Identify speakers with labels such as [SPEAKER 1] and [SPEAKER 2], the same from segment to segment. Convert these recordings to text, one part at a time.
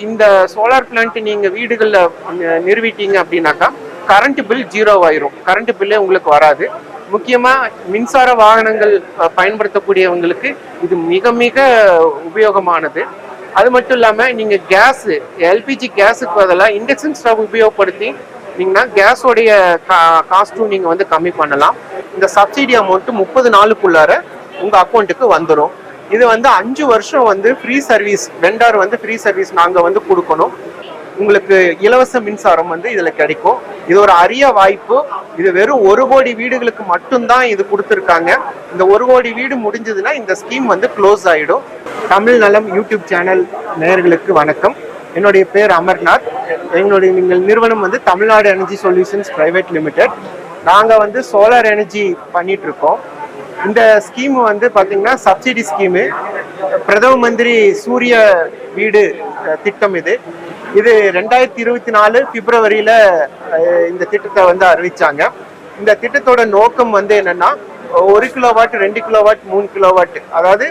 [SPEAKER 1] இந்த solar plant நீங்க வீடுகளில் நிறுவிட்டீங்க அப்படின்னாக்கா கரண்ட் பில் ஜீரோ ஆயிரும். கரண்ட் பில்லே உங்களுக்கு வராது. முக்கியமா மின்சார வாகனங்கள் பயன்படுத்தக்கூடியவங்களுக்கு இது மிக மிக உபயோகமானது. அது மட்டும் இல்லாம நீங்க கேஸ் எல்பிஜி கேஸுக்கு பதிலாக இண்டக்ஷன் ஸ்டவ் உபயோகப்படுத்தி நீங்கன்னா கேஸோடைய காஸ்ட்டும் நீங்க வந்து கம்மி பண்ணலாம். இந்த சப்சிடி அமௌண்ட் முப்பது நாளுக்குள்ளார உங்க அக்கௌண்ட்டுக்கு வந்துடும் இது வந்து அஞ்சு வருஷம் வந்து ஃப்ரீ சர்வீஸ் வெண்டார் வந்து ஃப்ரீ சர்வீஸ் நாங்கள் வந்து கொடுக்கணும். உங்களுக்கு இலவச மின்சாரம் வந்து இதில் கிடைக்கும். இது ஒரு அரிய வாய்ப்பு. இது வெறும் ஒரு கோடி வீடுகளுக்கு மட்டும்தான் இது கொடுத்துருக்காங்க. இந்த ஒரு கோடி வீடு முடிஞ்சதுன்னா இந்த ஸ்கீம் வந்து க்ளோஸ் ஆகிடும் தமிழ் நலம் யூடியூப் சேனல் நேயர்களுக்கு வணக்கம். என்னுடைய பேர் அமர்நாத். எங்களுடைய நீங்கள் நிறுவனம் வந்து Tamil Nadu energy solutions private limited நாங்கள் வந்து சோலார் எனர்ஜி பண்ணிகிட்ருக்கோம் இருக்கோம். இந்த ஸ்கீம் வந்து பார்த்தீங்கன்னா சப்சிடி ஸ்கீமு பிரதம மந்திரி சூரிய வீடு திட்டம் இது. இது ரெண்டாயிரத்தி இருபத்தி நாலு பிப்ரவரியில் இந்த திட்டத்தை வந்து அறிவித்தாங்க இந்த திட்டத்தோட நோக்கம் வந்து என்னென்னா ஒரு கிலோ வாட் ரெண்டு கிலோ வாட் மூணு கிலோ வாட் அதாவது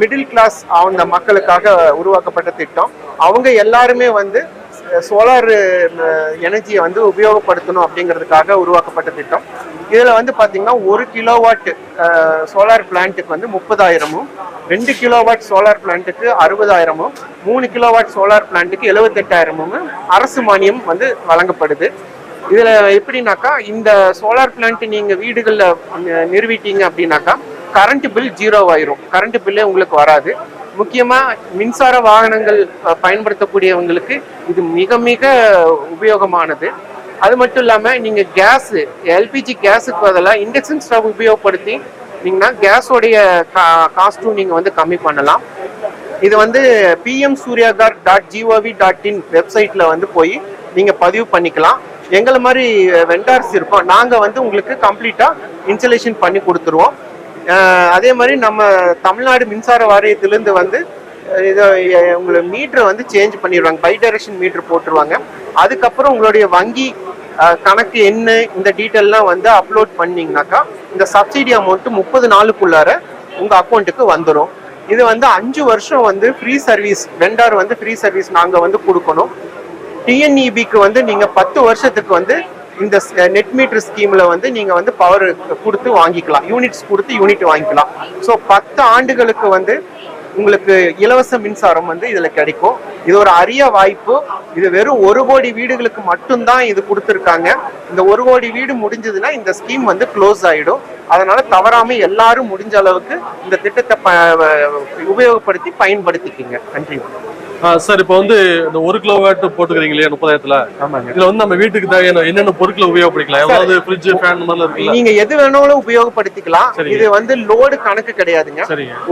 [SPEAKER 1] மிடில் கிளாஸ் அந்த மக்களுக்காக உருவாக்கப்பட்ட திட்டம். அவங்க எல்லாருமே வந்து சோலார் எனர்ஜியை வந்து உபயோகப்படுத்தணும் அப்படிங்கிறதுக்காக உருவாக்கப்பட்ட திட்டம். இதில் வந்து பார்த்தீங்கன்னா ஒரு கிலோவாட் சோலார் பிளான்ட்டுக்கு வந்து முப்பதாயிரமும் ரெண்டு கிலோவாட் சோலார் பிளான்ட்டுக்கு அறுபதாயிரமும் மூணு கிலோவாட் சோலார் பிளான்ட்டுக்கு எழுபத்தெட்டாயிரமும் அரசு மானியம் வந்து வழங்கப்படுது. இதில் எப்படின்னாக்கா இந்த சோலார் பிளான்ட் நீங்கள் வீடுகளில் நிறுவிட்டீங்க அப்படின்னாக்கா கரண்ட் பில் ஜீரோ ஆயிரும். கரண்ட் பில்லே உங்களுக்கு வராது. முக்கியமாக மின்சார வாகனங்கள் பயன்படுத்தக்கூடியவங்களுக்கு இது மிக மிக உபயோகமானது. அது மட்டும் இல்லாமல் நீங்கள் கேஸு எல்பிஜி கேஸுக்கு பதிலாக இண்டக்ஷன் ஸ்டவ் உபயோகப்படுத்தி நீங்கன்னா கேஸோடைய காஸ்ட்டும் நீங்கள் வந்து கம்மி பண்ணலாம். இது வந்து PM Suryaghar dot gov dot in வெப்சைட்டில் வந்து போய் நீங்கள் பதிவு பண்ணிக்கலாம். எங்களை மாதிரி வெண்டார்ஸ் இருக்கோம். நாங்கள் வந்து உங்களுக்கு கம்ப்ளீட்டாக இன்ஸ்டலேஷன் பண்ணி கொடுத்துருவோம். அதே மாதிரி நம்ம தமிழ்நாடு மின்சார வாரியத்திலிருந்து வந்து இதை உங்களை மீட்டரை வந்து சேஞ்ச் பண்ணிடுவாங்க. பை டைரக்ஷன் மீட்டர் போட்டுருவாங்க. அதுக்கப்புறம் உங்களுடைய வங்கி கணக்கு என்ன இந்த டீட்டெயிலாம் வந்து அப்லோட் பண்ணிங்கனாக்கா இந்த சப்சிடி அமௌண்ட்டு முப்பது நாளுக்குள்ளார உங்கள் அக்கௌண்ட்டுக்கு வந்துடும் இது வந்து அஞ்சு வருஷம் வந்து ஃப்ரீ சர்வீஸ் வெண்டார் வந்து ஃப்ரீ சர்வீஸ் நாங்கள் வந்து கொடுக்கணும். டிஎன்இபிக்கு வந்து நீங்கள் பத்து வருஷத்துக்கு வந்து இந்த நெட் மீட்டர் ஸ்கீம்ல வந்து நீங்க வந்து பவர் கொடுத்து வாங்கிக்கலாம். யூனிட்ஸ் கொடுத்து யூனிட் வாங்கிக்கலாம். ஸோ பத்து ஆண்டுகளுக்கு வந்து உங்களுக்கு இலவச மின்சாரம் வந்து இதுல கிடைக்கும். இது ஒரு அரிய வாய்ப்பு. இது வெறும் ஒரு கோடி வீடுகளுக்கு மட்டும்தான் இது கொடுத்துருக்காங்க. இந்த ஒரு கோடி வீடு முடிஞ்சதுன்னா இந்த ஸ்கீம் வந்து க்ளோஸ் ஆயிடும். அதனால தவறாம எல்லாரும் முடிஞ்ச அளவுக்கு இந்த திட்டத்தை ப- உபயோகப்படுத்தி பயன்படுத்திக்கிங்க. நன்றி.
[SPEAKER 2] சார் இப்போ வந்து இந்த ஒரு கிலோ வாட் போட்டுக்கிறீங்க இல்லையா முப்பதாயிரத்துல இதுல வந்து நம்ம வீட்டுக்கு தேவையான என்னென்ன பொருட்களை உபயோகப்படுத்திக்கலாம்? எவ்வளவு ஃப்ரிட்ஜ் ஃபேன் இருக்குல்ல?
[SPEAKER 1] நீங்க எது வேணாலும் உபயோகப்படுத்திக்கலாம். இது வந்து லோடு கணக்கு கிடையாதுங்க.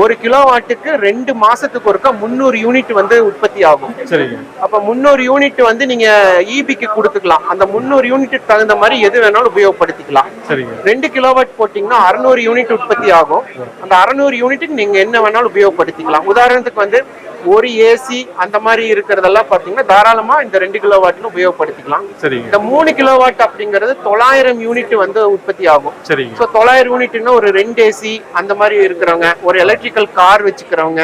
[SPEAKER 1] ஒரு கிலோ வாட்டுக்கு ரெண்டு மாசத்துக்கு ஒருக்கா முந்நூறு யூனிட் வந்து உற்பத்தி ஆகும்.
[SPEAKER 2] சரிங்க.
[SPEAKER 1] அப்ப முந்நூறு யூனிட் வந்து நீங்க ஈபிக்கு கொடுத்துக்கலாம். அந்த முந்நூறு யூனிட் தகுந்த மாதிரி எது வேணாலும் உபயோகப்படுத்திக்கலாம்.
[SPEAKER 2] சரிங்க.
[SPEAKER 1] ரெண்டு கிலோவாட் போட்டீங்கன்னா அறுநூறு யூனிட் உற்பத்தி ஆகும். அந்த அறுநூறு யூனிட்டுக்கு நீங்க என்ன வேணாலும் உபயோகப்படுத்திக்கலாம். உதாரணத்துக்கு வந்து ஒரு ஏசி அந்த மாதிரி இருக்கிறதெல்லாம் பாத்தீங்கன்னா தாராளமா இந்த ரெண்டு கிலோவாட்னு உபயோகப்படுத்திக்கலாம்
[SPEAKER 2] சரிங்க
[SPEAKER 1] இந்த மூணு கிலோவாட் அப்படிங்கிறது தொள்ளாயிரம் யூனிட் வந்து உற்பத்தி ஆகும்
[SPEAKER 2] சரிங்க
[SPEAKER 1] ஸோ தொள்ளாயிரம் யூனிட்னா ஒரு ரெண்டு ஏசி அந்த மாதிரி இருக்கிறவங்க ஒரு எலக்ட்ரிக்கல் கார் வச்சுக்கிறவங்க.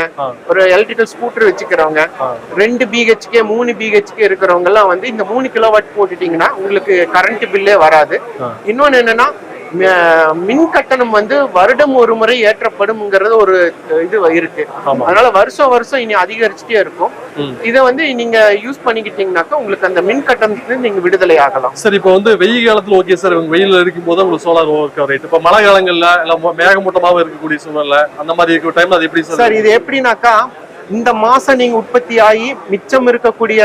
[SPEAKER 1] ஒரு எலக்ட்ரிக்கல் ஸ்கூட்டர் வச்சுக்கிறவங்க. ரெண்டு பிஹெச்கே மூணு பிஹெச்கே இருக்கிறவங்க எல்லாம் வந்து இந்த மூணு கிலோவாட் போட்டுட்டீங்கன்னா உங்களுக்கு கரண்ட் பில்லே வராது. இன்னொன்னு என்னன்னா மின் கட்டணம் வந்து வருடம் ஒரு முறை ஏற்றப்படும்ங்கிறது ஒரு இது இருக்கு. அதனால வருஷம் வருஷம் இனி அதிகரிச்சுட்டே இருக்கும். இதை வந்து நீங்க யூஸ் பண்ணிக்கிட்டீங்கன்னாக்கா உங்களுக்கு அந்த மின் கட்டணத்துல நீங்க விடுதலை ஆகலாம்.
[SPEAKER 2] சார் இப்போ வந்து வெயில் காலத்துல ஓகே சார் வெயில்ல இருக்கும் போது உங்களுக்கு சோலார் ஒர்க் ரைட் இப்போ மழை காலங்கள்ல இல்ல ம- மேகமூட்டமாவும் இருக்கக்கூடிய சூழ்நிலை அந்த மாதிரி இருக்கிற டைம்ல அது எப்படி சார்
[SPEAKER 1] இது எப்படின்னாக்கா இந்த மாசம் நீங்க உற்பத்தி ஆகி மிச்சம் இருக்கக்கூடிய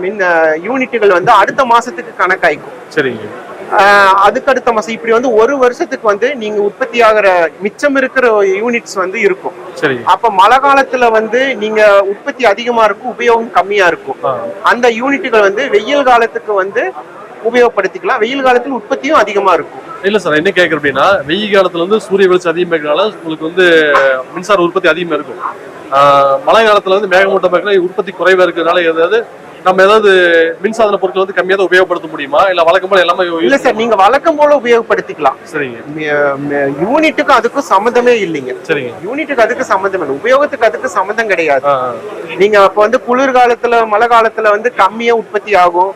[SPEAKER 1] மின் யூனிட்டுகள் வந்து அடுத்த மாசத்துக்கு கணக்காய்க்கும்.
[SPEAKER 2] சரிங்க.
[SPEAKER 1] அஹ், அதுக்கு அடுத்த மாசம். இப்படி வந்து ஒரு வருஷத்துக்கு வந்து நீங்க உற்பத்தி ஆகிற மிச்சம் இருக்கிற யூனிட்ஸ் வந்து இருக்கும். அப்ப மழை காலத்துல வந்து நீங்க உற்பத்தி அதிகமா இருக்கும் உபயோகம் கம்மியா இருக்கும். அந்த யூனிட்டுகள் வந்து வெயில் காலத்துக்கு வந்து உபயோகப்படுத்திக்கலாம். வெயில் காலத்துல உற்பத்தியும் அதிகமா இருக்கும்.
[SPEAKER 2] இல்ல சார் என்ன கேக்குறேன் அப்படின்னா வெயில் காலத்துல வந்து சூரிய வெளிச்சம் அதிகமா இருக்கனால உங்களுக்கு வந்து மின்சார உற்பத்தி அதிகமா இருக்கும். மழை காலத்துல வந்து மேகமூட்டமா உற்பத்தி குறைவா இருக்கிறதுனால ஏதாவது நம்ம ஏதாவது மின்சாதன பொருட்கள் வந்து கம்மியா தான் உபயோகப்படுத்த முடியுமா? இல்ல வழக்கம் போல எல்லாமே
[SPEAKER 1] இல்ல சார் நீங்க வழக்கம் போல உபயோகப்படுத்திக்கலாம்.
[SPEAKER 2] சரிங்க.
[SPEAKER 1] யூனிட்டுக்கும் அதுக்கும் சம்மந்தமே இல்லைங்க.
[SPEAKER 2] சரிங்க.
[SPEAKER 1] யூனிட்டுக்கு அதுக்கு சம்மந்தம் இல்லை. உபயோகத்துக்கு அதுக்கு சம்மந்தம் கிடையாது. நீங்க அப்ப வந்து குளிர் காலத்துல மழை காலத்துல வந்து கம்மியா உற்பத்தி ஆகும்.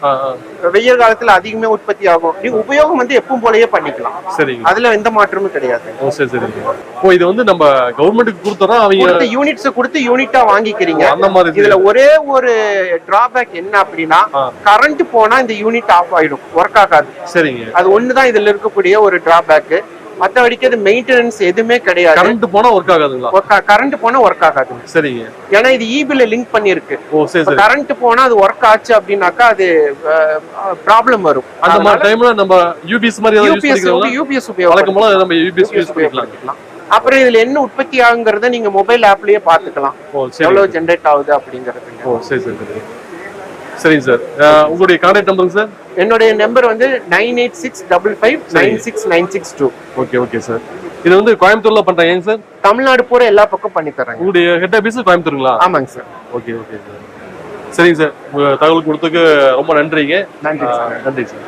[SPEAKER 1] வெயில் காலத்துல அதிகமே உற்பத்தி ஆகும். நீங்க உபயோகம் வந்து எப்பவும் போலயே பண்ணிக்கலாம்.
[SPEAKER 2] சரிங்க.
[SPEAKER 1] அதுல எந்த மாற்றமும் கிடையாது.
[SPEAKER 2] ஓ சரி சரிங்க. ஓ இது வந்து நம்ம கவர்மெண்ட்டுக்கு கொடுத்தோம்னா அவங்க
[SPEAKER 1] யூனிட்ஸ் கொடுத்து யூனிட்டா வாங்கிக்கிறீங்க.
[SPEAKER 2] அந்த மாதிரி
[SPEAKER 1] இதுல ஒரே ஒரு டிராபேக் என்ன அப்படின்னா. கரண்ட் போனா இந்த யூனிட் ஆஃப் ஆயிடும். ஒர்க் ஆகாது.
[SPEAKER 2] சரிங்க.
[SPEAKER 1] அது ஒண்ணுதான் இதுல இருக்கக்கூடிய ஒரு டிராபேக் மத்தபடிக்கு அது மெயின்டெனன்ஸ் எதுவுமே கிடையாது.
[SPEAKER 2] கரண்ட் போனா ஒர்க் ஆகாதுங்களா?
[SPEAKER 1] கரண்ட் போனா ஒர்க் ஆகாது.
[SPEAKER 2] சரிங்க.
[SPEAKER 1] ஏன்னா இது இபில லிங்க் பண்ணிருக்கு
[SPEAKER 2] ஓ சரி சரி.
[SPEAKER 1] கரண்ட் போனா அது ஒர்க் ஆச்சு அப்படின்னாக்கா அது ப்ராப்ளம் வரும்.
[SPEAKER 2] அந்த மாதிரி டைம்ல நம்ம யூபிஎஸ் மாதிரி
[SPEAKER 1] யூபிஎஸ் யூபிஎஸ் உபயோகம்
[SPEAKER 2] நம்ம யூபிஎஸ் யூஸ் பண்ணிக்கலாம்.
[SPEAKER 1] அப்புறம் இதுல என்ன உற்பத்தி ஆகுங்கிறத நீங்க மொபைல் ஆப்லயே பாத்துக்கலாம் எவ்வளவு ஜென்ரேட் ஆகுது அப்படிங்கறது
[SPEAKER 2] ஓ சரி சரி. சரிங்க சார். உங்களுடைய கான்டாக்ட் நம்பருங்க சார்?
[SPEAKER 1] என்னுடைய நம்பர் வந்து nine eight six double five nine six nine six two
[SPEAKER 2] okay okay sir இது வந்து கோயம்புத்தூர்ல பண்றாங்க சார்?
[SPEAKER 1] தமிழ்நாடு பூரா எல்லா பக்கம் பண்ணி தர்றாங்க.
[SPEAKER 2] உங்களுடைய ஹெட் ஆபீஸ் கோயம்புத்தூருங்களா?
[SPEAKER 1] ஆமாங்க சார்.
[SPEAKER 2] ஓகே ஓகே சார் சரிங்க சார். உங்க தகவல் கொடுத்ததுக்கு ரொம்ப நன்றிங்க.
[SPEAKER 1] நன்றி சார்.
[SPEAKER 2] நன்றி சார்.